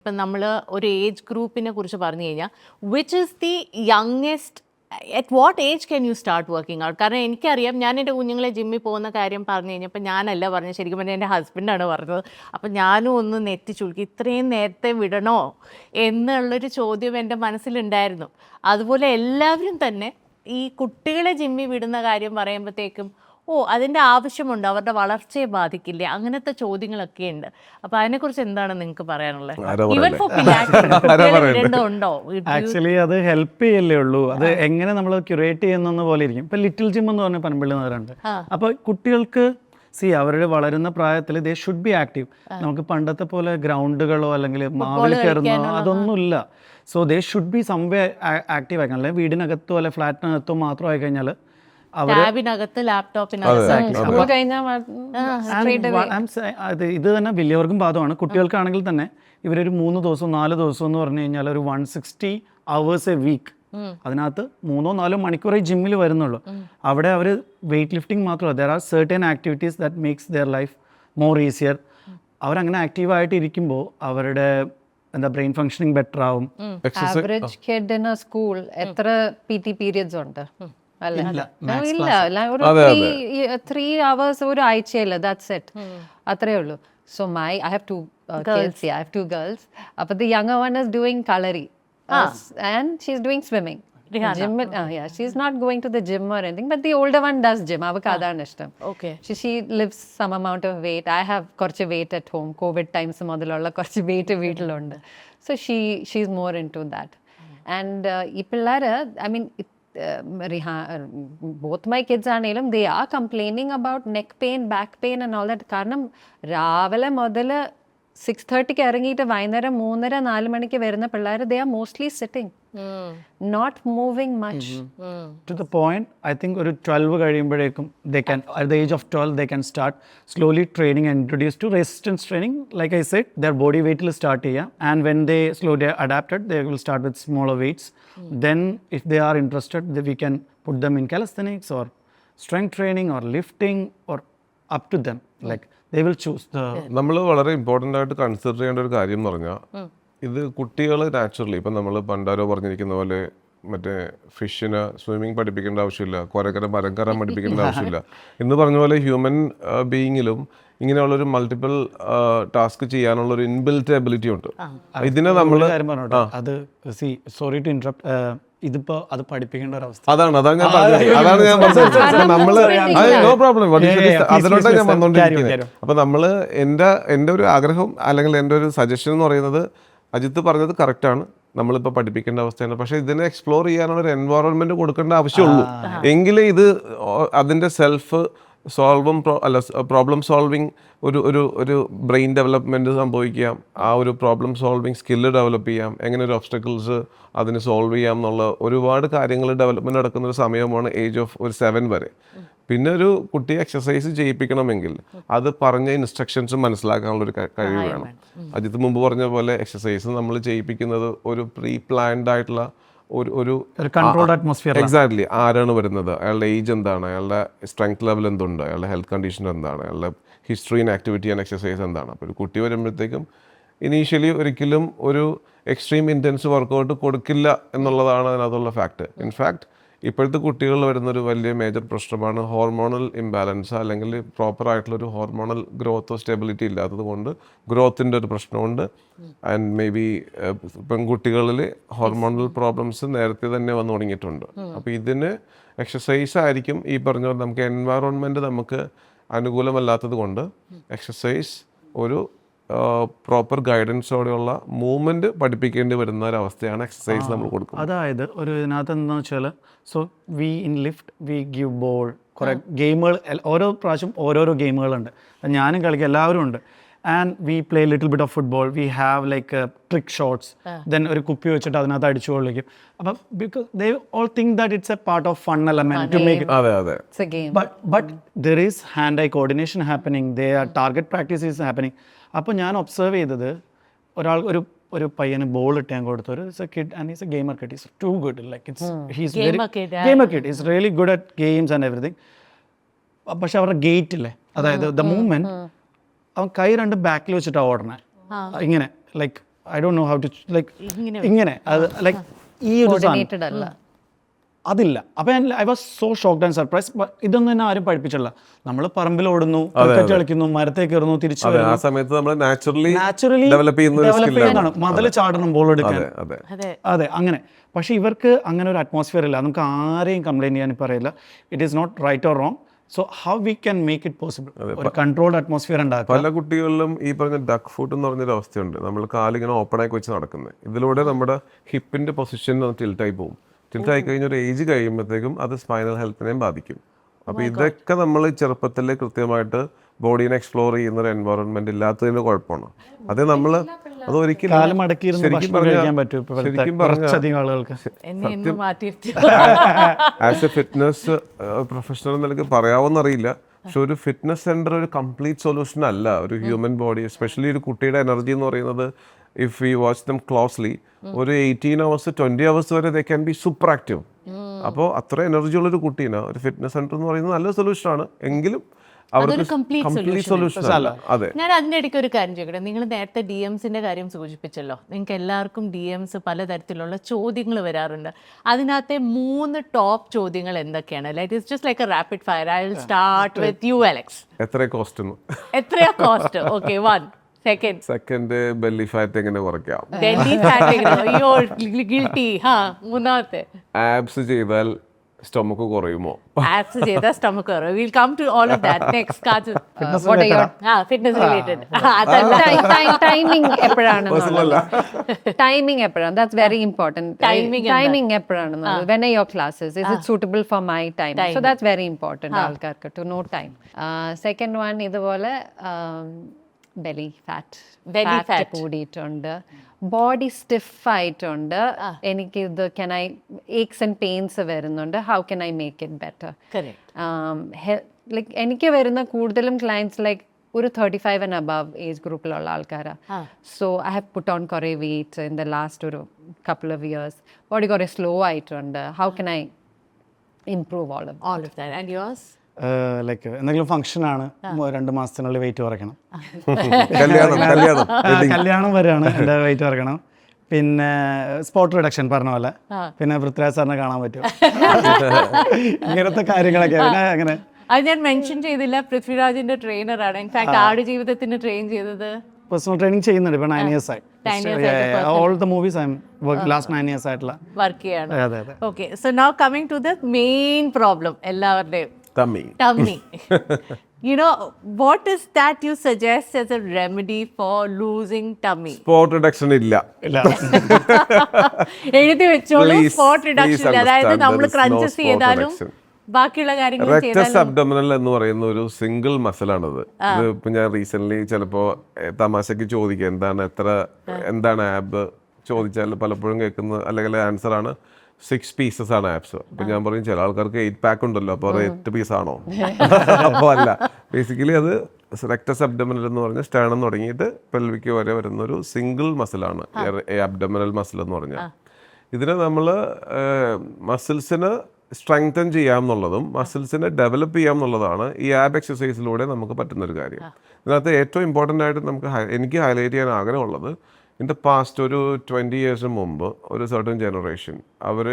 ഇപ്പം നമ്മൾ ഒരു ഏജ് ഗ്രൂപ്പിനെ കുറിച്ച് പറഞ്ഞു കഴിഞ്ഞാൽ which is the youngest at what age can you start working out കാരണം എനിക്കറിയാം ഞാൻ എന്റെ കുഞ്ഞുങ്ങളെ ജിമ്മിൽ പോകുന്ന കാര്യം പറഞ്ഞു കഴിഞ്ഞപ്പോൾ ഞാനല്ല പറഞ്ഞത് ശരിക്കും പറഞ്ഞാൽ എന്റെ ഹസ്ബൻഡാണ് പറഞ്ഞത്. അപ്പം ഞാനും ഒന്ന് നെറ്റി ചുളുക്കി ഇത്രയും നേരത്തെ വിടണോ എന്നുള്ളൊരു ചോദ്യം എന്റെ മനസ്സിലുണ്ടായിരുന്നു. അതുപോലെ എല്ലാവരും തന്നെ ഈ കുട്ടികളെ ജിമ്മിൽ വിടുന്ന കാര്യം പറയുമ്പോഴത്തേക്കും ഓ അതിന്റെ ആവശ്യമുണ്ട്. അവരുടെ വളർച്ചയെ ബാധിക്കില്ല? അങ്ങനത്തെ ചോദ്യങ്ങളൊക്കെ ഉണ്ട്. അപ്പൊ അതിനെക്കുറിച്ച് എന്താണ് നിങ്ങൾക്ക് പറയാനുള്ളത്? ഈവൻ? ഫോർ ഉണ്ടോ? ആക്ച്വലി അത് ഹെൽപ്പ് ചെയ്യല്ലേ ഉള്ളൂ. അത് എങ്ങനെ നമ്മൾ ക്യൂറേറ്റ് ചെയ്യുന്ന പോലെ ഇരിക്കും. ഇപ്പൊ ലിറ്റിൽ ജിം എന്ന് പറഞ്ഞ പനമ്പള്ളി നഗരമുണ്ട്. അപ്പൊ കുട്ടികൾക്ക് സി അവരുടെ വളരുന്ന പ്രായത്തിൽ ദേ ഷുഡ് ബി ആക്റ്റീവ് നമുക്ക് പണ്ടത്തെ പോലെ ഗ്രൗണ്ടുകളോ അല്ലെങ്കിൽ മാവിൽ കയറുന്നോ അതൊന്നുമില്ല. So they should be someway active ആക്കണം അല്ലെങ്കിൽ വീടിനകത്തോ അല്ലെ ഫ്ലാറ്റിനകത്തോ മാത്രം ആയി കഴിഞ്ഞാൽ ടാബിനകത്ത് ലാപ്ടോപ്പിനകത്ത് അത് ഇത് തന്നെ വലിയവർക്കും ബാധമാണ് കുട്ടികൾക്കാണെങ്കിൽ തന്നെ ഇവരൊരു മൂന്ന് ദിവസം നാല് ദിവസം എന്ന് പറഞ്ഞു കഴിഞ്ഞാൽ ഒരു one sixty hours a week അതിനകത്ത് മൂന്നോ നാലോ മണിക്കൂറേ ജിമ്മിൽ വരുന്നുള്ളൂ. അവിടെ അവർ വെയിറ്റ് ലിഫ്റ്റിംഗ് മാത്രമല്ല. There are certain activities that makes their life more easier അവരങ്ങനെ ആക്റ്റീവായിട്ട് ഇരിക്കുമ്പോൾ അവരുടെ എന്താ ബ്രെയിൻ ഫംഗ്ഷനിങ് ബെറ്റർ ആവും. സ്കൂൾ എത്ര പി ടി പീരിയഡ്സ് ഉണ്ട്? ഇല്ല, ഒരു ത്രീ അവേഴ്സ് ഒരു ആഴ്ചയില്ല ദാറ്റ്സ് ഇറ്റ് അത്രേ ഉള്ളൂ. So my I have two kids I have two girls അപ്പോൾ the young one is doing Kalari and she is doing swimming ജിമ്മിൽ she is not going to the gym or എനിങ് but the older one does gym അവർക്ക് അതാണ് ഇഷ്ടം. Okay she lifts some amount of weight I have കുറച്ച് weight at home covid times മുതലുള്ള കുറച്ച് weight വീട്ടിലുണ്ട്. So she she is more in to that and ഈ പിള്ളേർ I mean റിഹാ ബോത്ത് മൈ കിഡ്സ് ആണെങ്കിലും they are complaining about neck pain back pain and all that കാരണം രാവിലെ മുതൽ സിക്സ് തേർട്ടിക്ക് ഇറങ്ങിയിട്ട് വൈകുന്നേരം മൂന്നര നാല് മണിക്ക് വരുന്ന പിള്ളേർ they are mostly sitting not moving much to the point I think ഒരു ട്വൽവ് കഴിയുമ്പോഴേക്കും they can at the age of twelve they can start slowly training introduce to resistance training like I said their body വെയിറ്റിൽ start ചെയ്യാം and when they slowly adapted they will start with smaller weights then if they are interested we can put them in calisthenics or strength training or lifting or up to them like they will choose the നമ്മൾ വളരെ important ആയിട്ട് consider ചെയ്യേണ്ട ഒരു കാര്യം എന്ന് പറഞ്ഞാൽ ഇത് കുട്ടികൾ നാച്ചുറലി ഇപ്പം നമ്മൾ പണ്ടാരോ പറഞ്ഞിരിക്കുന്ന പോലെ മറ്റേ ഫിഷിന് സ്വിമ്മിങ് പഠിപ്പിക്കേണ്ട ആവശ്യമില്ല കുരക്കര മരം കയറാൻ പഠിപ്പിക്കേണ്ട ആവശ്യമില്ല. എന്ന് പറഞ്ഞ പോലെ ഹ്യൂമൻ ബീയിങ്ങിലും ഇങ്ങനെയുള്ളൊരു മൾട്ടിപ്പിൾ ടാസ്ക് ചെയ്യാനുള്ള ഒരു ഇൻബിൽറ്റ് എബിലിറ്റി ഉണ്ട്. ഇതിനെ നമ്മൾ അത് സി സോറി ടു ഇന്ററപ്റ്റ് ഇതിപ്പോ അത് പഠിപ്പിക്കേണ്ട ഒരു അവസ്ഥ. അതാണ് അതാണ് ഞാൻ പറഞ്ഞത്. അതാണ് ഞാൻ പറഞ്ഞത്. അപ്പൊ നമ്മൾ നോ പ്രോബ്ലം അതിലോട്ടാണ് ഞാൻ വന്നോണ്ടിരിക്കുന്നത് അപ്പൊ നമ്മൾ എന്റെ എന്റെ ഒരു ആഗ്രഹം അല്ലെങ്കിൽ എന്റെ ഒരു സജഷൻ എന്ന് പറയുന്നത് അജിത്ത് പറഞ്ഞത് കറക്റ്റ് ആണ്. നമ്മളിപ്പോൾ പഠിപ്പിക്കേണ്ട അവസ്ഥയാണ്. പക്ഷെ ഇതിനെ എക്സ്പ്ലോർ ചെയ്യാനുള്ള ഒരു എൻവയറോൺമെന്റ് കൊടുക്കേണ്ട ആവശ്യമുള്ളൂ. എങ്കിലേ ഇത് അതിന്റെ അതിന്റെ സെൽഫ് സോൾവും അല്ല പ്രോബ്ലം സോൾവിങ് ഒരു ഒരു ഒരു ബ്രെയിൻ ഡെവലപ്മെന്റ് സംഭവിക്കാം. ആ ഒരു പ്രോബ്ലം സോൾവിങ് സ്കില്ല് ഡെവലപ്പ് ചെയ്യാം. എങ്ങനെ ഒരു ഒബ്സ്റ്റക്കിൾസ് അതിന് സോൾവ് ചെയ്യാം എന്നുള്ള ഒരുപാട് കാര്യങ്ങൾ ഡെവലപ്മെന്റ് നടക്കുന്ന ഒരു സമയമാണ് ഏജ് ഓഫ് ഒരു സെവൻ വരെ. പിന്നെ ഒരു കുട്ടി എക്സസൈസ് ചെയ്യിപ്പിക്കണമെങ്കിൽ അത് പറഞ്ഞ ഇൻസ്ട്രക്ഷൻസ് മനസ്സിലാക്കാനുള്ള ഒരു കഴിവ് വേണം. അജിത്ത് മുമ്പ് പറഞ്ഞ പോലെ എക്സസൈസ് നമ്മൾ ചെയ്യിപ്പിക്കുന്നത് ഒരു പ്രീ പ്ലാൻഡ് ആയിട്ടുള്ള ഒരു ഒരു കൺട്രോൾഡ് അറ്റ്മോസ്ഫിയർ എക്സാക്ട്ലി ആരാണ് വരുന്നത്? അയാളുടെ ഏജ് എന്താണ്? അയാളുടെ സ്ട്രെങ്ത് ലെവൽ എന്തുണ്ട്? അയാളുടെ ഹെൽത്ത് കണ്ടീഷൻ എന്താണ്? അയാളുടെ history and activity and exercise എന്താണ്? അപ്പോൾ ഒരു കുട്ടി വരുമ്പോഴത്തേക്കും ഇനീഷ്യലി ഒരിക്കലും ഒരു എക്സ്ട്രീം ഇന്റൻസ് വർക്കൗട്ട് കൊടുക്കില്ല എന്നുള്ളതാണ് അതിനകത്തുള്ള ഫാക്ട് ഇൻഫാക്ട് ഇപ്പോഴത്തെ കുട്ടികളിൽ വരുന്നൊരു വലിയ മേജർ പ്രശ്നമാണ് ഹോർമോണൽ ഇംബാലൻസ് അല്ലെങ്കിൽ പ്രോപ്പർ ആയിട്ടുള്ള ഒരു ഹോർമോണൽ ഗ്രോത്തോ സ്റ്റെബിലിറ്റി ഇല്ലാത്തത് കൊണ്ട് ഗ്രോത്തിന്റെ ഒരു പ്രശ്നമുണ്ട്. ആൻഡ് മേ ബി പെൺകുട്ടികളിൽ ഹോർമോണൽ പ്രോബ്ലംസ് നേരത്തെ തന്നെ വന്നു തുടങ്ങിയിട്ടുണ്ട്. അപ്പോൾ ഇതിന് എക്സസൈസ് ആയിരിക്കും ഈ പറഞ്ഞ പോലെ നമുക്ക് എൻവയറോൺമെന്റ് നമുക്ക് അനുകൂലമല്ലാത്തത് കൊണ്ട് എക്സസൈസ് ഒരു പ്രോപ്പർ ഗൈഡൻസോടെയുള്ള മൂവ്മെന്റ് പഠിപ്പിക്കേണ്ടി വരുന്ന ഒരു അവസ്ഥയാണ് എക്സസൈസ് നമ്മൾ കൊടുക്കുന്നത്. അതായത് ഒരു ഇതിനകത്ത് എന്താണെന്ന് വെച്ചാൽ so we in lift we give ball കുറേ ഗെയിമുകൾ ഓരോ പ്രാവശ്യം ഓരോരോ ഗെയിമുകളുണ്ട് ഞാനും കളിക്കുക എല്ലാവരും ഉണ്ട്. And we play little bit of football we have like trick shots then ഒരു കുപ്പി വെച്ചിട്ട് അതിനകത്ത് അടിച്ചു കൊള്ളിക്കും. അപ്പം because they all think that it's a part of fun element to make but but there is hand eye coordination happening they are target practice is happening അപ്പോൾ ഞാൻ observe ചെയ്തത് ഒരാൾ ഒരു ഒരു പയ്യന് ബോൾ ഇട്ട് ഞാൻ കൊടുത്തു ഒരു kid and is a gamer kid is too good like it's he's very. Gamer kid is really good at games and everything പക്ഷെ അവരുടെ ഗേറ്റ് ഇല്ലേ? അതായത് ദ മൂവ്മെന്റ് അവൻ കൈ രണ്ട് ബാക്കിൽ വെച്ചിട്ടാണ് ഓടണേ ഇങ്ങനെ. Like I don't know how to like ഇങ്ങനെ. അത് ലൈക്ക് ഈ ഒരു സാധനം. അതില്ല. അപ്പോൾ ഞാൻ I was so shocked and surprise ഇതൊന്നും തന്നെ ആരും പഠിപ്പിച്ചില്ല നമ്മൾ പറമ്പിൽ ഓടുന്നു ക്രിക്കറ്റ് കളിക്കുന്നു മരത്തെ കയറുന്നു തിരിച്ചു വരുന്നു ആ സമയത്ത് നമ്മൾ നാച്ചുറലി നാച്ചുറലി ഡെവലപ്പ് ചെയ്യുന്ന ഡെവലപ്പ് സ്കില്ലാണ് ചെയ്യുന്നതാണ് മതിൽ ചാടണം ബോൾ എടുക്കാൻ. അതെ അതെ. അതെ. അതെ അങ്ങനെ. പക്ഷേ ഇവർക്ക് അങ്ങനെ ഒരു അറ്റ്മോസ്ഫിയർ ഇല്ല. നമുക്ക് ആരെയും കംപ്ലൈന്റ് ചെയ്യാൻ പറയില്ല it is not right or wrong so how we can make it possible ഒരു കൺട്രോൾഡ് അറ്റ്മോസ്ഫിയർ ഉണ്ടാക്കുക. പല കുട്ടികളിലും ഈ പറഞ്ഞ ഡക്ക് ഫുട്ട് എന്ന് പറഞ്ഞൊരു അവസ്ഥയുണ്ട്. നമ്മൾ കാലിങ്ങനെ ഓപ്പൺ ആയി വെച്ച് നടക്കുന്നത് ഇതിലൂടെ നമ്മുടെ ഹിപ്പിന്റെ പൊസിഷൻ ടിൽറ്റായി പോകും ടിൽറ്റായി കഴിഞ്ഞ ഒരു ഏജ് കഴിയുമ്പോഴത്തേക്കും അത് സ്പൈനൽ ഹെൽത്തിനെയും ബാധിക്കും. അപ്പോൾ ഇതൊക്കെ നമ്മൾ ചെറുപ്പത്തിൽ കൃത്യമായിട്ട് ബോഡീനെ എക്സ്പ്ലോർ ചെയ്യുന്ന ഒരു എൻവയോൺമെന്റ് ഇല്ലാത്തതിന്റെ കുഴപ്പമാണ്. അത് നമ്മൾ അത് ഒരിക്കലും ശരിക്കും ആസ് എ ഫിറ്റ്നസ് പ്രൊഫഷണൽ നിലയ്ക്ക് പറയാവുന്നറിയില്ല. പക്ഷെ ഒരു ഫിറ്റ്നസ് സെന്റർ ഒരു കംപ്ലീറ്റ് സൊല്യൂഷൻ അല്ല. ഒരു ഹ്യൂമൻ ബോഡി എസ്പെഷ്യലി ഒരു കുട്ടിയുടെ എനർജി എന്ന് പറയുന്നത് if you watch them closely ഒരു എയ്റ്റീൻ അവേഴ്സ് ട്വന്റി അവേഴ്സ് വരെ they can be super active അപ്പോൾ അത്ര എനർജി ഉള്ള ഒരു കുട്ടീനെ ഒരു ഫിറ്റ്നസ് സെന്റർ എന്ന് പറയുന്നത് നല്ല സൊല്യൂഷൻ ആണ്. എങ്കിലും ഞാൻ അതിന്റെ ഇടയ്ക്ക് ഒരു കാര്യം ചോദിക്കട്ടെ? നിങ്ങൾ നേരത്തെ ഡി എംസിന്റെ കാര്യം സൂചിപ്പിച്ചല്ലോ. നിങ്ങൾക്ക് എല്ലാവർക്കും ഡി എംസ് പലതരത്തിലുള്ള ചോദ്യങ്ങൾ വരാറുണ്ട്. അതിനകത്തെ മൂന്ന് ടോപ്പ് ചോദ്യങ്ങൾ എന്തൊക്കെയാണ്? Light is just like a rapid fire I will start with you Alex എത്ര കോസ്റ്റ് എത്രയാ cost okay one second second belly fat എങ്ങനെ കുറയ്ക്കാം? ഡൽഹി അയ്യോ ഗിൽട്ടി ഹാ മൂന്നാമത്തെ. ആബ്സ് ചെയ്താൽ സ്റ്റൊമക്ക് കുറയുമോ? ആപ്സ് ചെയ്ത stomach will come to all of that next kaju. What are your ആ ഫിറ്റ്നസ് റിലേറ്റഡ് അതല്ല. ടൈമിംഗ് എപ്പോഴാണ് ടൈമിംഗ് എപ്പോഴാണ്? ദാറ്റ്സ് വെരി ഇമ്പോർട്ടന്റ് Timing എന്താ? ടൈമിംഗ് എപ്പോഴാണ് when your classes is it suitable for my time so that's very important ആൾക്കാർക്ക് to know time second one ഇതുപോലെ belly fat belly fat കൂടിയിട്ടുണ്ട്. Body stiff ആയിട്ടുണ്ട്. എനിക്ക് ഇത് can I aches and pains വരുന്നുണ്ട്. How can I make it better Correct. Like എനിക്ക് വരുന്ന കൂടുതലും ക്ലയൻസ് ലൈക്ക് ഒരു thirty five and above age ഗ്രൂപ്പിലുള്ള ആൾക്കാരാണ് so I have put on കുറേ വെയിറ്റ് ഇൻ ദ ലാസ്റ്റ് ഒരു കപ്പിൾ ഓഫ് ഇയേഴ്സ് ബോഡി കുറേ സ്ലോ ആയിട്ടുണ്ട്. How can I improve all of all of that. And yours? Like എന്തെങ്കിലും function ആണ് രണ്ട് മാസത്തിനുള്ളിൽ വെയിറ്റ് കുറയ്ക്കണം. കല്യാണം കല്യാണം കല്യാണം വരെയാണ് എന്റെ വെയിറ്റ് കുറയ്ക്കണം. പിന്നെ സ്പോട്ട് റിഡക്ഷൻ പറഞ്ഞ പോലെ. പിന്നെ പൃഥ്വിരാജ് സാറിനെ കാണാൻ പറ്റും ഇങ്ങനത്തെ കാര്യങ്ങളൊക്കെ പിന്നെ അങ്ങനെ. അത് ഞാൻ മെൻഷൻ ചെയ്തില്ല പൃഥ്വിരാജിന്റെ ട്രെയിനറാണ് ഇൻഫാക്ട് ആട് ജീവിതത്തിന് ട്രെയിൻ ചെയ്തത്. പേഴ്സണൽ ട്രെയിനിങ് ചെയ്യുന്നുണ്ട് ഇപ്പൊ നയൻ ഇയേഴ്സ് ആയി. All the movies I work last nine years ആയിട്ടുള്ള. വർക്ക് ചെയ്യാണ്. Okay so now coming to the main problem എല്ലാവരുടെയും. Tummy Tummy. you know what is that you suggest as a remedy for losing tummy? Spot reduction ഇല്ല. ഇല്ല. എഴുതി വെച്ചോളൂ Please, spot please reduction അതായത് understand നമ്മൾ there is no crunches spot ചെയ്താലും reduction. ബാക്കിയുള്ള കാര്യങ്ങൾ റെക്ടസ് ചെയ്താലും അബ്ഡോമിനൽ എന്ന് പറയുന്ന ഒരു സിംഗിൾ മസിലാണത് ഇത് ഇപ്പം ഞാൻ റീസെന്റ് ചിലപ്പോ എ, തമാശക്ക് ചോദിക്കുക എന്താണ് എത്ര എന്താണ് ആബ് ചോദിച്ചാൽ പലപ്പോഴും കേൾക്കുന്ന അല്ലെങ്കിൽ ആൻസർ ആണ് സിക്സ് പീസസ് ആണ് ആപ്സ് അപ്പൊ ഞാൻ പറയും ചില ആൾക്കാർക്ക് എയ്റ്റ് പാക്ക് ഉണ്ടല്ലോ അപ്പൊ അത് എട്ട് പീസ് ആണോ? അപ്പൊ അല്ല. ബേസിക്കലി അത് റെക്ടസ് അബ്ഡമിനൽ എന്ന് പറഞ്ഞ സ്റ്റേണം തുടങ്ങിയിട്ട് പെൽവിക്ക് വരെ വരുന്ന ഒരു സിംഗിൾ മസിലാണ് അബ്ഡമിനൽ മസിൽ എന്ന് പറഞ്ഞാൽ. ഇതിനെ നമ്മൾ മസിൽസിന് സ്ട്രെങ്തൻ ചെയ്യാം എന്നുള്ളതും മസിൽസിനെ ഡെവലപ്പ് ചെയ്യാം എന്നുള്ളതാണ് ഈ ആബ് എക്സസൈസിലൂടെ നമുക്ക് പറ്റുന്ന ഒരു കാര്യം ഇതിനകത്ത് ഏറ്റവും ഇമ്പോർട്ടന്റ് ആയിട്ട് നമുക്ക് എനിക്ക് ഹൈലൈറ്റ് ചെയ്യാൻ ആഗ്രഹമുള്ളത് ഇൻ ദ പാസ്റ്റ് ഒരു ട്വന്റി ഇയേഴ്സിന് മുമ്പ് ഒരു സർട്ടൺ ജനറേഷൻ അവർ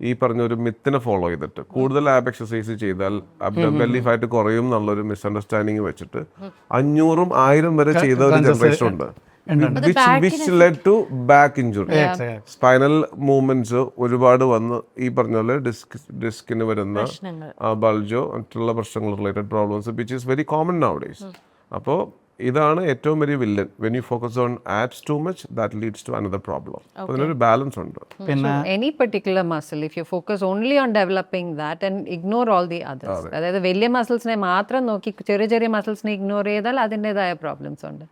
ഈ പറഞ്ഞ ഒരു മിത്തിനെ ഫോളോ ചെയ്തിട്ട് കൂടുതൽ ആബ് എക്സസൈസ് ചെയ്താൽ ബെല്ലി ഫാറ്റ് കുറയും എന്നുള്ളൊരു മിസ്അണ്ടർസ്റ്റാൻഡിങ് വെച്ചിട്ട് അഞ്ഞൂറും ആയിരം വരെ ചെയ്ത ഒരു ജനറേഷൻ ഉണ്ട്. Which led to back injury spinal movements ഒരുപാട് വന്ന് ഈ പറഞ്ഞ പോലെ ഡിസ്ക് ഡിസ്കിന് വരുന്ന ബൾജോ മറ്റുള്ള പ്രശ്നങ്ങൾ related problems which is very common nowadays അപ്പോൾ ഇതാണ് ഏറ്റവും വലിയ villain. When you focus on abs too much that leads to another problem അപ്പോൾ അതിനൊരു ബാലൻസ് ഉണ്ട്. പിന്നെ any particular muscle if you focus only on developing that and ignore all the others. അതായത് വലിയ മസിൽസിനെ മാത്രം നോക്കി ചെറിയ ചെറിയ മസിൽസിനെ ഇഗ്നോർ ചെയ്താൽ അതിന്റെതായ പ്രോബ്ലംസ് ഉണ്ട്.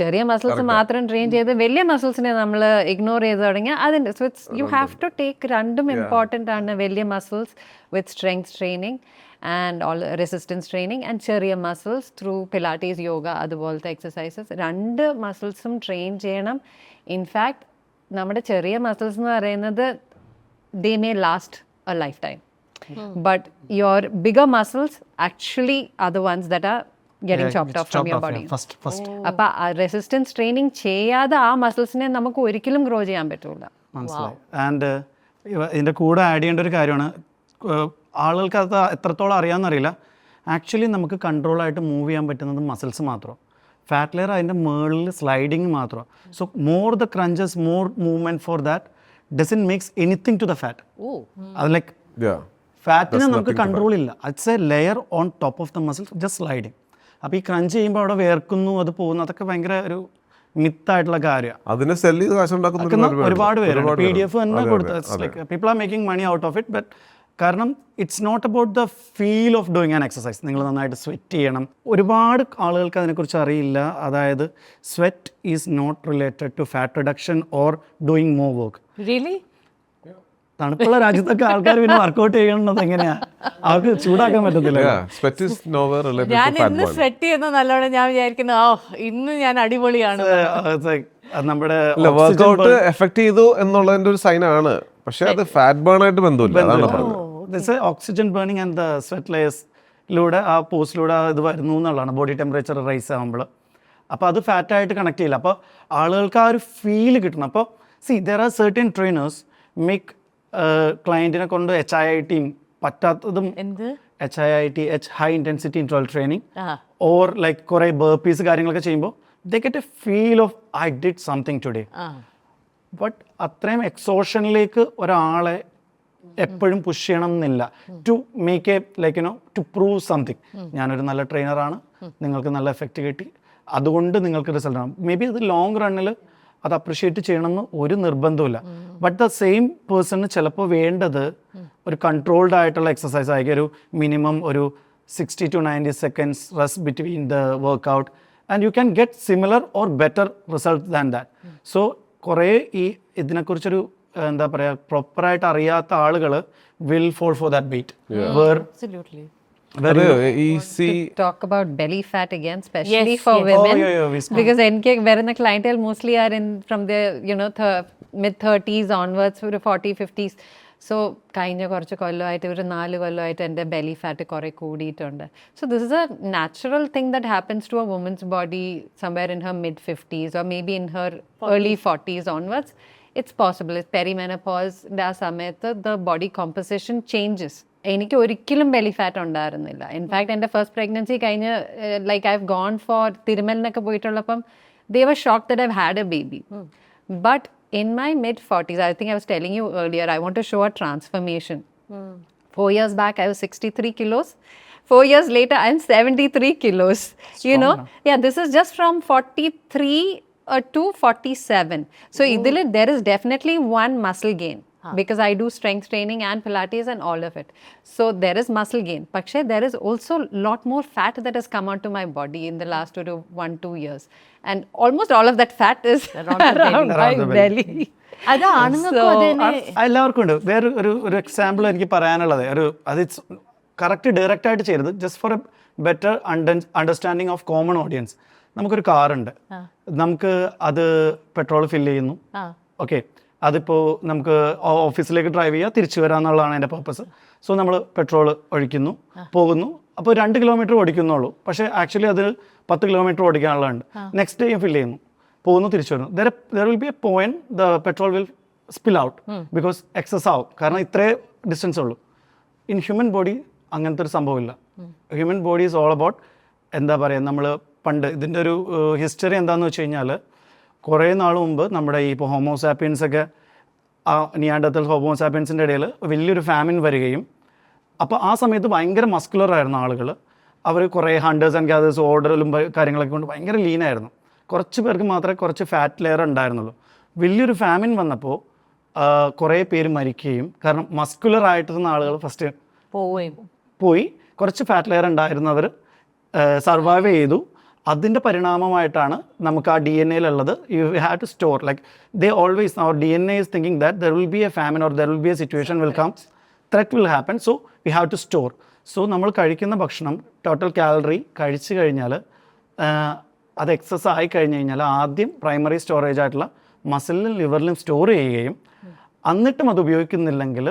ചെറിയ മസിൽസ് മാത്രം ട്രെയിൻ ചെയ്ത് വലിയ മസിൽസിനെ നമ്മൾ ഇഗ്നോർ ചെയ്ത് തുടങ്ങിയാൽ അതിന്റെ so it's you have to take രണ്ടും ഇമ്പോർട്ടന്റ് ആണ് വലിയ muscles with strength training and all resistance training and ചെറിയ മസിൽസ് ത്രൂ പിലാറ്റീസ് യോഗ അതുപോലത്തെ എക്സസൈസസ് രണ്ട് മസിൽസും ട്രെയിൻ ചെയ്യണം. ഇൻഫാക്ട് നമ്മുടെ ചെറിയ മസിൽസ് എന്ന് പറയുന്നത് they may last a lifetime but your bigger muscles actually are the ones that are getting chopped off from your body. First first അപ്പൊ resistance training ചെയ്യാതെ ആ മസിൽസിനെ നമുക്ക് ഒരിക്കലും ഗ്രോ ചെയ്യാൻ പറ്റൂല. മനസ്സിലായി. ആൻഡ് ഇതിന്റെ കൂടെ ആഡ് ചെയ്യേണ്ട ഒരു കാര്യമാണ് ആളുകൾക്ക് അത് എത്രത്തോളം അറിയാമെന്നറിയില്ല. ആക്ച്വലി നമുക്ക് കൺട്രോളായിട്ട് മൂവ് ചെയ്യാൻ പറ്റുന്നത് മസിൽസ് മാത്രം. ഫാറ്റ് ലെയർ അതിന്റെ മേളിൽ സ്ലൈഡിങ് മാത്രം. So more the crunches more movement for that doesn't makes anything to the fat ഓ അത് ലൈക്ക് ഫാറ്റിനെ ഫാറ്റിന് നമുക്ക് കൺട്രോൾ ഇല്ല. It's a layer on top of the muscles just sliding അപ്പോൾ ഈ ക്രഞ്ച് ചെയ്യുമ്പോൾ അവിടെ വേർക്കുന്നു അത് പോകുന്നു അതൊക്കെ ഭയങ്കര ഒരു മിത്തായിട്ടുള്ള കാര്യമാണ് അതിനെ ചെയ്ത് കാശുണ്ടാക്കുന്ന ഒരുപാട് പേര് പി ഡി എഫ് തന്നെ കൊടുത്ത. Like people are making money out of it but കാരണം it's not about the feel of doing an exercise നിങ്ങൾ നന്നായിട്ട് സ്വെറ്റ് ചെയ്യണം. ഒരുപാട് ആളുകൾക്ക് അതിനെക്കുറിച്ച് അറിയില്ല. അതായത് sweat is not related to fat reduction or doing more work really തണുപ്പുള്ള രാജ്യത്തൊക്കെ ആൾക്കാർ പിന്നെ വർക്ക്ഔട്ട് ചെയ്യണത് എങ്ങനെയാ? അവർക്ക് ചൂടാക്കാൻ പറ്റത്തില്ല ഞാൻ ടു ഫാറ്റ് ഇന്ന് സ്വെറ്റ് ചെയ്യുന്ന നല്ലോണം ഞാൻ വിചാരിക്കുന്നു ഓ ഇന്ന് ഞാൻ അടിപൊളിയാണ്. നമ്മുടെ അല്ല വർക്ക്ഔട്ട് എഫക്ട് ചെയ്തു എന്നുള്ളതിന്റെ ഒരു സൈൻ ആണ്. പക്ഷെ അത് ഫാറ്റ് ബേൺ ആയിട്ട് ബന്ധമില്ല അതാണ് പറഞ്ഞത്. Oxygen burning and the sweat ലെയേഴ്സിലൂടെ ആ പോസ്റ്റിലൂടെ ഇത് വരുന്നു എന്നുള്ളതാണ്. ബോഡി ടെമ്പറേച്ചർ റൈസ് ആകുമ്പോൾ അപ്പോൾ അത് ഫാറ്റായിട്ട് കണക്ട് ചെയ്യില്ല. അപ്പോൾ ആളുകൾക്ക് ആ ഒരു ഫീൽ കിട്ടണം. അപ്പോൾ see there are certain trainers make ക്ലയന്റിനെ കൊണ്ട് എച്ച് ഐ ഐ ടിയും പറ്റാത്തതും H I I T H high intensity interval training ആ. ഓർ ലൈക്ക് കുറേ ബേർപ്പീസ് കാര്യങ്ങളൊക്കെ ചെയ്യുമ്പോൾ they get a feel of I did something today ആ. But അത്രയും എക്സോഷനിലേക്ക് ഒരാളെ എപ്പോഴും പുഷ് ചെയ്യണം എന്നില്ല to make a like you know to prove something ഞാനൊരു നല്ല ട്രെയിനറാണ് നിങ്ങൾക്ക് നല്ല എഫക്റ്റ് കിട്ടി. അതുകൊണ്ട് നിങ്ങൾക്ക് റിസൾട്ട് ആണ് മേ ബി അത് ലോങ് റണ്ണിൽ അത് അപ്രിഷ്യേറ്റ് ചെയ്യണമെന്ന് ഒരു നിർബന്ധമില്ല ബട്ട് ദ സെയിം പേഴ്സണിന് ചിലപ്പോൾ വേണ്ടത് ഒരു കൺട്രോൾഡ് ആയിട്ടുള്ള എക്സസൈസ് ആയിരിക്കും. ഒരു മിനിമം ഒരു sixty two ninety seconds rest between the workout and you can get similar or better result than that so കുറേ ഈ ഇതിനെക്കുറിച്ചൊരു എന്താ പറയുക പ്രോപ്പറായിട്ട് അറിയാത്ത ആളുകൾ will fall for that beat where absolutely. അത് ഈ സി talk about belly fat again, especially Yes, for yes. women, Oh, yeah, yeah, we because NK വരുന്ന clientele mostly are in from their you know th- mid 30s onwards ഒരു 40 50s so കഴിഞ്ഞ കുറച്ച് കൊല്ലമായിട്ട് ഒരു നാല് കൊല്ലമായിട്ട് എന്റെ ബെലി ഫാറ്റ് കുറേ കൂടിയിട്ടുണ്ട്. So this is a natural thing that happens to a woman's body somewhere in her mid fifties or may be in her early forties onwards it's possible പെരിമെനപ്പോസിന്റെ ആ സമയത്ത് ദ ബോഡി കോമ്പസിഷൻ ചേഞ്ചസ് എനിക്ക് ഒരിക്കലും belly fat ഉണ്ടായിരുന്നില്ല. In fact എന്റെ first pregnancy കഴിഞ്ഞ് like I have gone for തിരുമലിനൊക്കെ പോയിട്ടുള്ളപ്പം they were shock that I've had a baby but in my mid forties I think I was telling you earlier I want to show a transformation Four years back, I was 63 kilos. Four years later, I'm 73 kilos. You know, yeah, this is just from 43 uh, to 47. So, idile, there is definitely one muscle gain because I do strength training and Pilates and all of it. So, there is muscle gain. Pakshe, there is also a lot more fat that has come onto my body in the last two to one, two years. And almost all of that fat is Around the belly. around my belly. അത് ആണുങ്ങൾക്കും അത് തന്നെ ആ, എല്ലാവർക്കും ഉണ്ട് വേറെ ഒരു ഒരു എക്സാമ്പിൾ എനിക്ക് പറയാനുള്ളത് ഒരു അത് ഇറ്റ്സ് കറക്റ്റ് ഡയറക്റ്റ് ആയിട്ട് ചെയ്യരുത് just for a better understanding of common audience നമുക്കൊരു കാറുണ്ട്. നമുക്ക് അത് പെട്രോൾ ഫില്ല് ചെയ്യുന്നു. ഓക്കെ. അതിപ്പോൾ നമുക്ക് ഓഫീസിലേക്ക് ഡ്രൈവ് ചെയ്യുക തിരിച്ചു വരാന്നുള്ളതാണ് എന്റെ പർപ്പസ് സോ നമ്മൾ പെട്രോൾ ഒഴിക്കുന്നു പോകുന്നു. അപ്പോൾ രണ്ട് കിലോമീറ്റർ ഓടിക്കുന്നുള്ളൂ. പക്ഷേ ആക്ച്വലി അത് പത്ത് കിലോമീറ്റർ ഓടിക്കാനുള്ളതുണ്ട്. നെക്സ്റ്റ് ഡേ ഫില്ല് ചെയ്യുന്നു. പോകുന്നു തിരിച്ചു വരുന്നു. There there will be a point the petrol will spill out because excess ആവും. കാരണം ഇത്രേ ഡിസ്റ്റൻസ് ഉള്ളൂ. ഇൻ ഹ്യൂമൻ ബോഡി അങ്ങനത്തെ ഒരു സംഭവമില്ല. Human body is all about എന്താ പറയുക നമ്മൾ പണ്ട് ഇതിന്റെ ഒരു ഹിസ്റ്ററി എന്താണെന്ന് വെച്ച് കഴിഞ്ഞാൽ കുറേ നാൾ മുമ്പ് നമ്മുടെ ഈ ഇപ്പോൾ ഹോമോസാപ്പിയൻസ് ഒക്കെ ആ നിയാണ്ടത്തിൽ ഹോമോസാപ്പിയൻസിന്റെ ഇടയിൽ വലിയൊരു ഫാമിൻ വരികയും അപ്പോൾ ആ സമയത്ത് ഭയങ്കര മസ്കുലർ ആയിരുന്നു ആളുകൾ അവർ കുറേ ഹണ്ടേഴ്സ് ആൻഡ് ഗ്യാദേഴ്സ് ഓർഡറിലും കാര്യങ്ങളൊക്കെ കൊണ്ട് ഭയങ്കര ലീനായിരുന്നു കുറച്ച് പേർക്ക് മാത്രമേ കുറച്ച് ഫാറ്റ് ലെയർ ഉണ്ടായിരുന്നുള്ളൂ. വലിയൊരു ഫാമിൻ വന്നപ്പോൾ കുറേ പേര് മരിക്കുകയും കാരണം മസ്കുലർ ആയിട്ടിരുന്ന ആളുകൾ ഫസ്റ്റ് പോയി പോയി കുറച്ച് ഫാറ്റ് ലെയർ ഉണ്ടായിരുന്നവർ സർവൈവ് ചെയ്തു. അതിന്റെ പരിണാമമായിട്ടാണ് നമുക്ക് ആ D N എയിലുള്ളത് you have to store like they always our D N A is thinking that there will be a famine or there will be a situation will come threat will happen so we have to store so നമ്മൾ കഴിക്കുന്ന ഭക്ഷണം total calorie കഴിച്ചു കഴിഞ്ഞാൽ അത് excess ആയി കഴിഞ്ഞ് കഴിഞ്ഞാൽ ആദ്യം പ്രൈമറി സ്റ്റോറേജ് ആയിട്ടുള്ള മസിലിലും ലിവറിലും സ്റ്റോർ ചെയ്യുകയും എന്നിട്ടും അത് ഉപയോഗിക്കുന്നില്ലെങ്കിൽ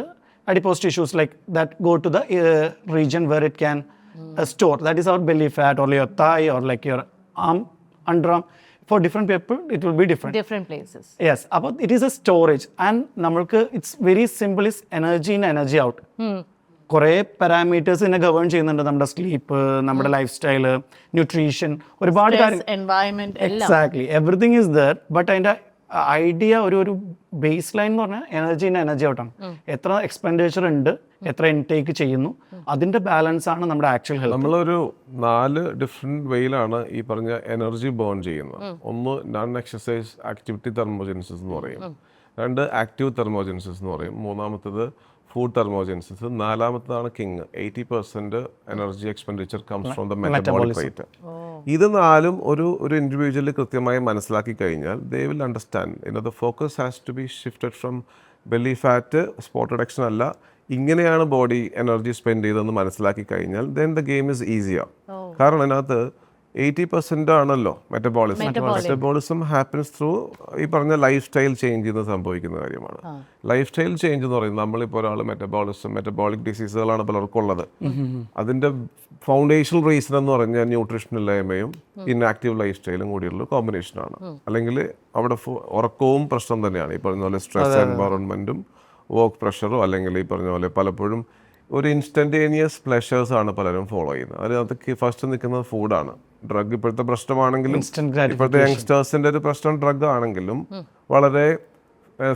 adipose issues like that go to the region where it can store. That is our belly fat or your thigh or like your arm, underarm. For different people, it will be different different places yes അപ്പോൾ it is a storage and നമ്മൾക്ക് it's very simple is energy in energy out കുറേ parameters ഇതിനെ govern ചെയ്യുന്നുണ്ട്. നമ്മുടെ sleep നമ്മുടെ life style nutrition ഒരുപാട് കാര്യം exactly everything is there but അതിന്റെ ഐഡിയ ഒരു ഒരു ബേസ് ലൈൻ എന്ന് പറഞ്ഞാൽ എനർജി ഇൻ എനർജി ഔട്ടാണ് എത്ര എക്സ്പെൻഡിച്ചർ ഉണ്ട് എത്ര ഇൻടേക്ക് ചെയ്യുന്നു. അതിന്റെ ബാലൻസ് ആണ് നമ്മുടെ ആക്ച്വൽ ഹെൽത്ത് നമ്മളൊരു നാല് ഡിഫറെന്റ് വേയിലാണ് ഈ പറഞ്ഞ എനർജി ബേൺ ചെയ്യുന്നത്. ഒന്ന് നോൺ എക്സസൈസ് ആക്ടിവിറ്റി തെർമോജൻസിസ് എന്ന് പറയും. രണ്ട് ആക്റ്റീവ് തെർമോജൻസിസ് എന്ന് പറയും. മൂന്നാമത്തത് food thermogenesis നാലാമത്തതാണ് king eighty percent energy expenditure comes from the metabolic rate ഇത് നാലും ഒരു ഒരു ഇൻഡിവിജ്വൽ കൃത്യമായി മനസ്സിലാക്കി കഴിഞ്ഞാൽ they will understand in the focus has to be shifted from belly fat spot reduction അല്ല ഇങ്ങനെയാണ് ബോഡി എനർജി സ്പെൻഡ് ചെയ്തതെന്ന് മനസ്സിലാക്കി കഴിഞ്ഞാൽ then the game is easier കാരണം അതിനകത്ത് എയ്റ്റി പെർസെന്റ് ആണല്ലോ മെറ്റബോളിസം മെറ്റബോളിസം ഹാപ്പൻസ് ത്രൂ ഈ പറഞ്ഞ ലൈഫ് സ്റ്റൈൽ ചേഞ്ച് ചെയ്യുന്ന സംഭവിക്കുന്ന കാര്യമാണ്. ലൈഫ് സ്റ്റൈൽ ചേഞ്ച് എന്ന് പറയുന്നത് നമ്മളിപ്പോൾ ഒരാൾ മെറ്റബോളിസം മെറ്റബോളിക് ഡിസീസുകളാണ് പലർക്കും ഉള്ളത്. അതിന്റെ ഫൗണ്ടേഷണൽ റീസൺ എന്ന് പറഞ്ഞാൽ ന്യൂട്രീഷൻ ഇല്ലായ്മയും ഇൻആക്റ്റീവ് ലൈഫ് സ്റ്റൈലും കൂടിയുള്ള കോമ്പിനേഷനാണ് അല്ലെങ്കിൽ അവിടെ ഉറക്കവും പ്രശ്നം തന്നെയാണ്. ഈ പറഞ്ഞ പോലെ സ്ട്രെസ് എൻവയറൺമെന്റും വർക്ക് പ്രഷറോ അല്ലെങ്കിൽ ഈ പറഞ്ഞ പോലെ പലപ്പോഴും ഒരു ഇൻസ്റ്റന്റേനിയസ് പ്ലഷേഴ്സ് ആണ് പലരും ഫോളോ ചെയ്യുന്നത്. അതിനകത്ത് ഫസ്റ്റ് നിൽക്കുന്നത് ഫുഡാണ് ഡ്രഗ് ഇപ്പോഴത്തെ പ്രശ്നമാണെങ്കിലും ഇപ്പോഴത്തെ യങ്സ്റ്റേഴ്സിന്റെ ഒരു പ്രശ്നം ഡ്രഗ് ആണെങ്കിലും വളരെ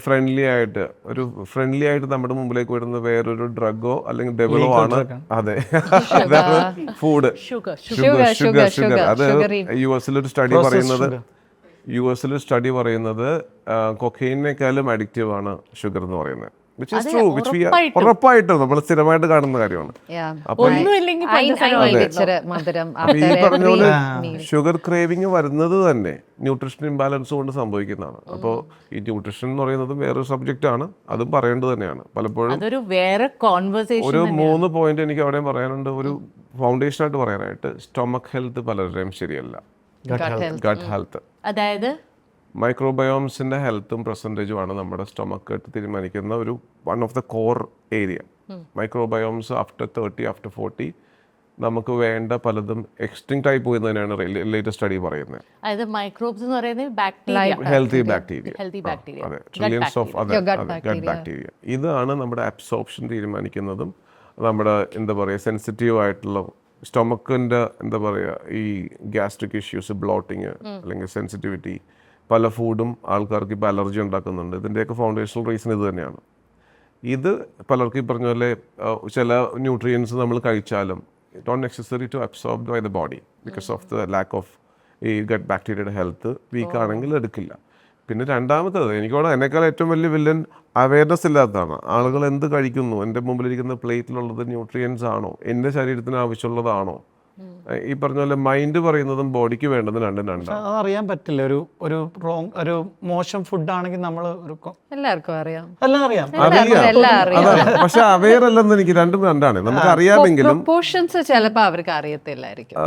ഫ്രണ്ട്ലി ആയിട്ട് ഒരു ഫ്രണ്ട്ലി ആയിട്ട് നമ്മുടെ മുമ്പിലേക്ക് വരുന്ന വേറൊരു ഡ്രഗോ അല്ലെങ്കിൽ ഡെവലോ ആണ്. അതെ. ഫുഡ് ഷുഗർ ഷുഗർ ഷുഗർ അത് യു എസിൽ ഒരു സ്റ്റഡി പറയുന്നത് യു എസിൽ സ്റ്റഡി പറയുന്നത് കൊക്കൈനേക്കാളും അഡിക്റ്റീവ് ആണ് ഷുഗർ എന്ന് പറയുന്നത്. ഉറപ്പായിട്ടും. നമ്മൾ സ്ഥിരമായിട്ട് കാണുന്ന കാര്യമാണ്. ഈ. ഷുഗർ ക്രേവിങ് വരുന്നത് തന്നെ ന്യൂട്രീഷൻ ഇംബാലൻസ് കൊണ്ട് സംഭവിക്കുന്നതാണ്. അപ്പോൾ ഈ ന്യൂട്രീഷൻ എന്ന് പറയുന്നത് വേറൊരു സബ്ജക്റ്റ് ആണ്. അതും പറയേണ്ടത് തന്നെയാണ്. പലപ്പോഴും അതൊരു വേറെ കോൺവെർസേഷൻ ഒരു മൂന്ന് പോയിന്റ് എനിക്ക് അവിടെ പറയാനുണ്ട്. ഒരു ഫൗണ്ടേഷൻ ആയിട്ട് പറയാനായിട്ട് സ്റ്റൊമക് ഹെൽത്ത് പലരുടെയും ശരിയല്ല. ഗട്ട് ഹെൽത്ത് അതായത്? മൈക്രോബയോംസിന്റെ ഹെൽത്തും പെർസെന്റേജുമാണ് നമ്മുടെ സ്റ്റൊമക്ക് തീരുമാനിക്കുന്ന ഒരു one of the core area microbiomes after thirty after forty നമുക്ക് വേണ്ട പലതും എക്സ്റ്റിങ് ആയി പോയി തന്നെയാണ് ലേറ്റസ്റ്റ് സ്റ്റഡി പറയുന്നത് അതായത് മൈക്രോബ്സ് എന്ന് പറയുന്നത് bacteria healthy bacteria healthy bacteria അതെ. ട്രില്യൻസ് ഓഫ് അതെ ഗട്ട് ബാക്ടീരിയ ഇതാണ് നമ്മുടെ അബ്സോർപ്ഷൻ തീരുമാനിക്കുന്നതും നമ്മുടെ എന്താ പറയുക സെൻസിറ്റീവ് ആയിട്ടുള്ള സ്റ്റൊമക്കിന്റെ എന്താ പറയുക ഈ ഗ്യാസ്ട്രിക് ഇഷ്യൂസ് ബ്ലോട്ടിങ് അല്ലെങ്കിൽ സെൻസിറ്റിവിറ്റി പല ഫുഡും ആൾക്കാർക്ക് ഇപ്പോൾ അലർജി ഉണ്ടാക്കുന്നുണ്ട്. ഇതിന്റെയൊക്കെ ഫൗണ്ടേഷണൽ റീസൺ ഇത് തന്നെയാണ്. ഇത് പലർക്കും ഈ പറഞ്ഞ പോലെ ചില ന്യൂട്രിയൻസ് നമ്മൾ കഴിച്ചാലും don't necessary to absorb by the body because of the lack of ഈ ഗട്ട് ബാക്ടീരിയയുടെ ഹെൽത്ത് വീക്ക് ആണെങ്കിൽ എടുക്കില്ല. പിന്നെ രണ്ടാമത്തത് എനിക്ക് എന്നെക്കാൾ ഏറ്റവും വലിയ വില്ലൻ അവയർനെസ് ഇല്ലാത്തതാണ്. ആളുകൾ എന്ത് കഴിക്കുന്നു? എന്റെ മുമ്പിലിരിക്കുന്ന പ്ലേറ്റിലുള്ളത് ന്യൂട്രിയൻസ് ആണോ? എന്റെ ശരീരത്തിന് ആവശ്യമുള്ളതാണോ? ഈ പറഞ്ഞ പോലെ മൈൻഡ് പറയുന്നതും ബോഡിക്ക് വേണ്ടതും രണ്ടും രണ്ടാണ് അത് അറിയാൻ പറ്റില്ല. ഒരു ഒരു റോങ് ഒരു മോശം ഫുഡ് ആണെങ്കിൽ നമ്മൾ ഒരു കൊ- എല്ലാവർക്കും അറിയാം. എല്ലാം അറിയാം. അറിയാം. എല്ലാം അറിയാം. അതാണ്. പക്ഷെ അവയർ അല്ലെന്ന് എനിക്ക് രണ്ടും രണ്ടാണ്. നമുക്ക് അറിയാമെങ്കിലും പ്രൊപ്പോർഷൻസ് ചിലപ്പോൾ അവർക്ക് അറിയത്തില്ലായിരിക്കും.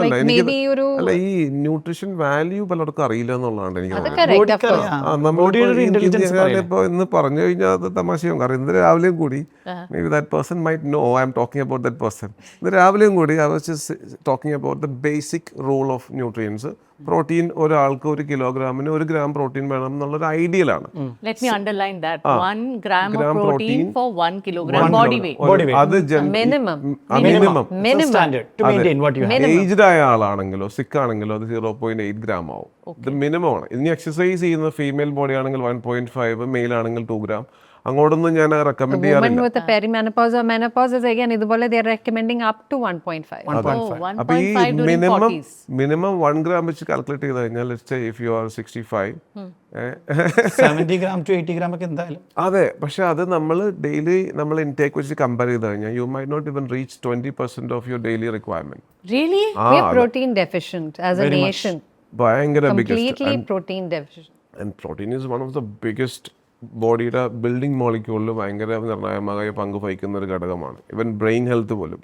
അല്ല. എനിക്ക് ഒരു അല്ല ഈ ന്യൂട്രീഷൻ വാല്യൂ പലർക്കും അറിയില്ല എന്നുള്ളതാണ് എനിക്ക് തോന്നുന്നത്. correct, of course. ആ, നമ്മളിപ്പോ ബോഡിയുടെ ഒരു ഇന്ന് പറഞ്ഞു കഴിഞ്ഞാൽ അത് തമാശയും കാരണം ഇന്ന് രാവിലെയും കൂടി may be that person might no I am talking about that person ഇന്ന് രാവിലെയും കൂടി I was talking about the basic rule of nutrients protein ഒരാൾക്ക് ഒരു കിലോഗ്രാമിന് ഒരു ഗ്രാം പ്രോട്ടീൻ വേണം എന്നുള്ളൊരു ഐഡിയലാണ് ഐഡിയൽ ആണ്. അത് ഏജ്ഡ് ആയ ആളാണെങ്കിലോ സിക്ക് ആണെങ്കിലോ അത് സീറോ പോയിന്റ് എയ്റ്റ് ഗ്രാം ആവും. ഇത് മിനിമം ആണ്. ഇനി എക്സസൈസ് ചെയ്യുന്ന ഫീമെയിൽ ബോഡി ആണെങ്കിൽ വൺ പോയിന്റ് ഫൈവ് മെയിൽ ആണെങ്കിൽ ടു ഗ്രാം അങ്ങോട്ടൊന്നും ഞാൻ റെക്കമെൻഡ് ചെയ്യാറില്ല. with a perimenopause or menopause is again ഇതുപോലെ they are recommending up to 1.5 one അപ്പൊ ഈ point five during minimum forties minimum one gram വെച്ച് കാൽക്കുലേറ്റ് ചെയ്ത് കഴിഞ്ഞാൽ if you are sixty five gram to eighty gram ഒക്കെ എന്തായാലും. അതെ പക്ഷെ അത് നമ്മൾ ഡെയിലി നമ്മൾ ഇൻടേക്ക് വെച്ച് കമ്പയർ ചെയ്ത് കഴിഞ്ഞാൽ you may not even reach twenty percent of your daily requirement really we are protein deficient as a nation. ഭയങ്കര biggest completely protein deficient. And protein is one of the biggest ബോഡിയുടെ building മോളിക്യൂളിൽ ഭയങ്കര നിർണായകമായ പങ്ക് വഹിക്കുന്ന ഒരു ഘടകമാണ്. ഇവൻ ബ്രെയിൻ ഹെൽത്ത് പോലും.